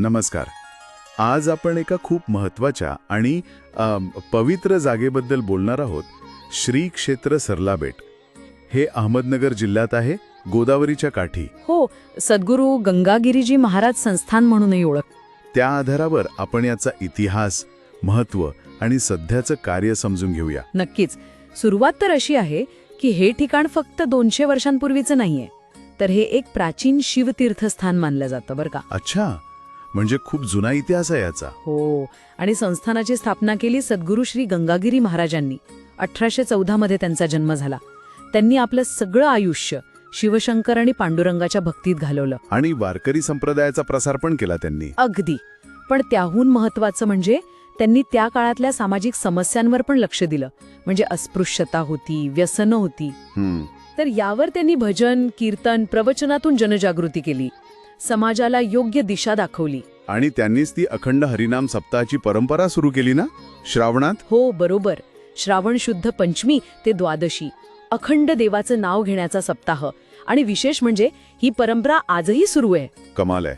नमस्कार. आज आपण एका खूप महत्त्वाच्या आणि पवित्र जागेबद्दल बोलणार आहोत श्री क्षेत्र सरलाबेट. हे अहमदनगर जिल्ह्यात आहे गोदावरीच्या काठी. हो सद्गुरू गंगागिरीजी महाराज संस्थान म्हणूनही ओळख. त्या आधारावर आपण याचा इतिहास महत्त्व आणि सध्याचं कार्य समजून घेऊया. नक्कीच. सुरुवात तर अशी आहे की हे ठिकाण फक्त दोनशे वर्षांपूर्वीचं नाहीये तर हे एक प्राचीन शिवतीर्थस्थान मानलं जातं बरं का. अच्छा. म्हणजे खूप जुना इतिहास आहे याचा. हो. आणि संस्थानाची स्थापना केली सद्गुरू श्री गंगागिरी महाराजांनी. अठराशे चौदा मध्ये त्यांचा जन्म झाला. त्यांनी आपलं सगळं आयुष्य शिवशंकर आणि पांडुरंगाच्या भक्तीत घालवलं. आणि वारकरी संप्रदायाचा प्रसार पण केला त्यांनी. अगदी. पण त्याहून महत्वाचं म्हणजे त्यांनी त्या काळातल्या सामाजिक समस्यांवर पण लक्ष दिलं. म्हणजे अस्पृश्यता होती व्यसनं होती. तर यावर त्यांनी भजन कीर्तन प्रवचनातून जनजागृती केली. समाजाला योग्य दिशा दाखवली. आणि त्यांनीच ती अखंड हरिनाम सप्ताहाची परंपरा सुरू केली ना? श्रावणात? हो बरोबर. श्रावण शुद्ध पंचमी ते द्वादशी. अखंड देवाचं नाव घेण्याचा सप्ताह. आणि विशेष म्हणजे ही परंपरा आजही सुरू आहे. कमाल आहे.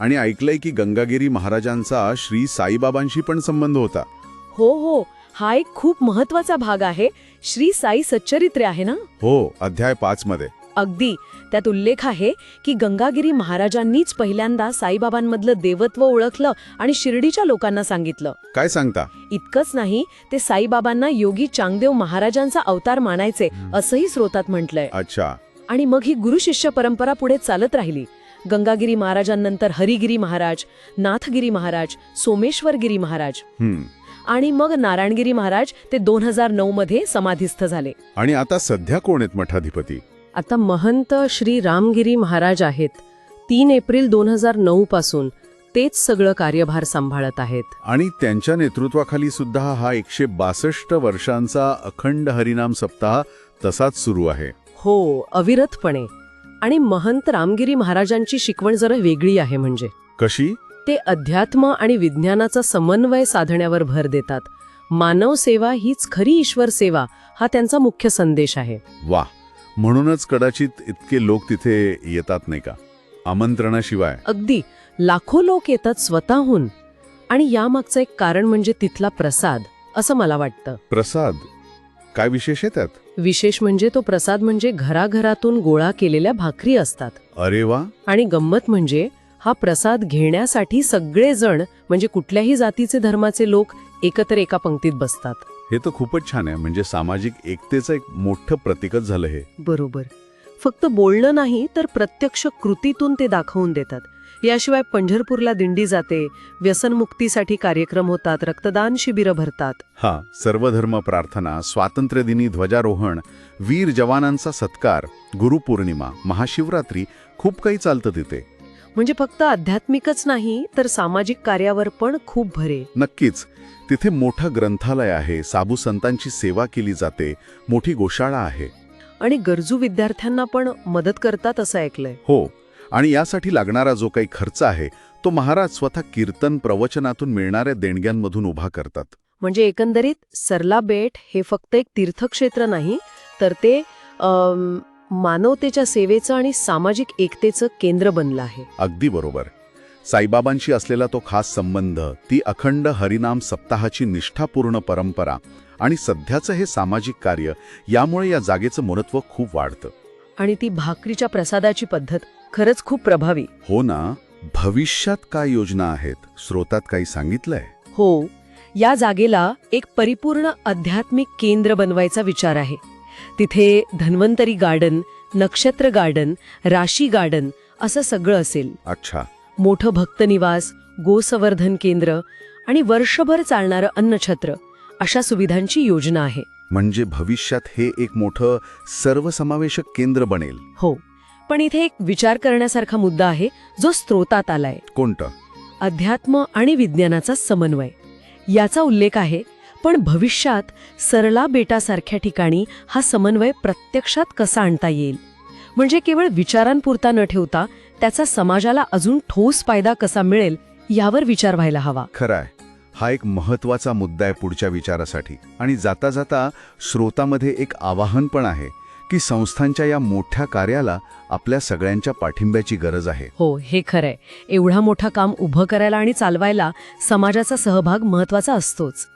आणि ऐकलंय की गंगागिरी महाराजांचा श्री साईबाबांशी पण संबंध होता. हो हो. हा एक खूप महत्त्वाचा भाग आहे. श्री साई सच्चरित्रे आहे ना? हो अध्याय पाच मध्ये. अगदी. त्यात उल्लेख आहे की गंगागिरी महाराजांनीच पहिल्यांदा साईबाबांमधलं देवत्व ओळखलं आणि शिर्डीच्या लोकांना सांगितलं. काय सांगता? इतकंच नाही ते साईबाबांना योगी चांगदेव महाराजांचा अवतार मानायचे असंही स्रोतात म्हटलंय. अच्छा. आणि मग ही गुरु शिष्य परंपरा पुढे चालत राहिली. गंगागिरी महाराजांनंतर हरिगिरी महाराज नाथगिरी महाराज सोमेश्वरगिरी महाराज. आणि मग नारायणगिरी महाराज ते दोन हजार नऊ मध्ये समाधीस्थ झाले. आणि आता सध्या कोण आहेत मठाधिपती? आता महंत श्री रामगिरी महाराज आहेत. तीन एप्रिल दोन हजार नऊ पासून तेच सगळं कार्यभार सांभाळत आहेत. आणि त्यांच्या नेतृत्वाखाली सुद्धा हा एकशे बासष्ट वर्षांचा अखंड हरिनाम सप्ताह तसाच सुरू आहे. हो अविरतपणे. आणि महंत रामगिरी महाराजांची शिकवण जरा वेगळी आहे म्हणजे. कशी? ते अध्यात्म आणि विज्ञानाचा समन्वय साधण्यावर भर देतात. मानव सेवा हीच खरी ईश्वर सेवा हा त्यांचा मुख्य संदेश आहे. वा! म्हणूनच कदाचित इतके लोक तिथे येतात नाही का? आमंत्रणाशिवाय. अगदी. लाखो लोक येतात स्वतःहून. आणि यामागचं एक कारण म्हणजे तिथला प्रसाद असं मला वाटतं. प्रसाद? काय विशेष आहे त्यात? विशेष म्हणजे तो प्रसाद म्हणजे घराघरातून गोळा केलेल्या भाकरी असतात. अरे वा! आणि गंमत म्हणजे हा प्रसाद घेण्यासाठी सगळेजण म्हणजे कुठल्याही जातीचे धर्माचे लोक एकत्र एका पंक्तीत बसतात. हे तर खूपच छान आहे. म्हणजे सामाजिक एकतेचं एक मोठं प्रतीकच झालं हे. बरोबर. फक्त बोलणं नाही तर प्रत्यक्ष कृतीतून ते दाखवून देतात. याशिवाय पंढरपूरला दिंडी जाते व्यसनमुक्तीसाठी कार्यक्रम होतात रक्तदान शिबिरं भरतात. हा सर्वधर्म प्रार्थना स्वातंत्र्यदिनी ध्वजारोहण वीर जवानांचा सत्कार गुरुपौर्णिमा महाशिवरात्री खूप काही चालतं तिथे. म्हणजे फक्त आध्यात्मिकच नाही तर सामाजिक कार्यावर पण खूप भरे. नक्कीच. तिथे मोठं ग्रंथालय आहे. साबू संतांची सेवा केली जाते. मोठी गोशाळा आहे. आणि गरजू विद्यार्थ्यांना पण मदत करतात असं ऐकलंय. हो. आणि यासाठी लागणारा जो काही खर्च आहे तो महाराज स्वतः कीर्तन प्रवचनातून मिळणाऱ्या देणग्यांमधून उभा करतात. म्हणजे एकंदरीत सरला बेट हे फक्त एक तीर्थक्षेत्र नाही तर ते अम, मानवतेच्या सेवेचं आणि सामाजिक एकतेचं केंद्र बनलं आहे. अगदी बरोबर. साईबाबांशी असलेला तो खास संबंध ती अखंड हरिनाम सप्ताहाची निष्ठापूर्ण परंपरा आणि सध्याचं हे सामाजिक कार्य यामुळे या जागेचं महत्त्व खूप वाढतं. आणि ती भाकरीच्या प्रसादाची पद्धत खरंच खूप प्रभावी. हो ना? भविष्यात काय योजना आहेत? स्रोतात काही सांगितलंय? हो. या जागेला एक परिपूर्ण आध्यात्मिक केंद्र बनवायचा विचार आहे. तिथे धन्वंतरी गार्डन नक्षत्र गार्डन राशी गार्डन असं सगळं असेल. अच्छा. मोठं भक्तनिवास गोसंवर्धन केंद्र आणि वर्षभर चालणारं अन्नछत्र अशा सुविधांची योजना आहे. म्हणजे भविष्यात हे एक मोठं सर्वसमावेशक केंद्र बनेल. हो. पण इथे एक विचार करण्यासारखा मुद्दा आहे जो स्त्रोतात आलाय. कोणतं? अध्यात्म आणि विज्ञानाचा समन्वय. याचा उल्लेख आहे पण भविष्यात सरला बेटासारख्या ठिकाणी हा समन्वय प्रत्यक्षात कसा आणता येईल? म्हणजे केवळ विचारांपुरता न ठेवता त्याचा समाजाला अजून ठोस फायदा कसा मिळेल यावर विचार व्हायला हवा. खरंय. हा एक महत्त्वाचा मुद्दा आहे पुढच्या विचारासाठी. आणि जाता जाता श्रोतामध्ये एक आवाहन पण आहे की संस्थांच्या या मोठ्या कार्याला आपल्या सगळ्यांच्या पाठिंब्याची गरज आहे. हो हे खरंय. एवढा मोठा काम उभं करायला आणि चालवायला समाजाचा सहभाग महत्त्वाचा असतोच.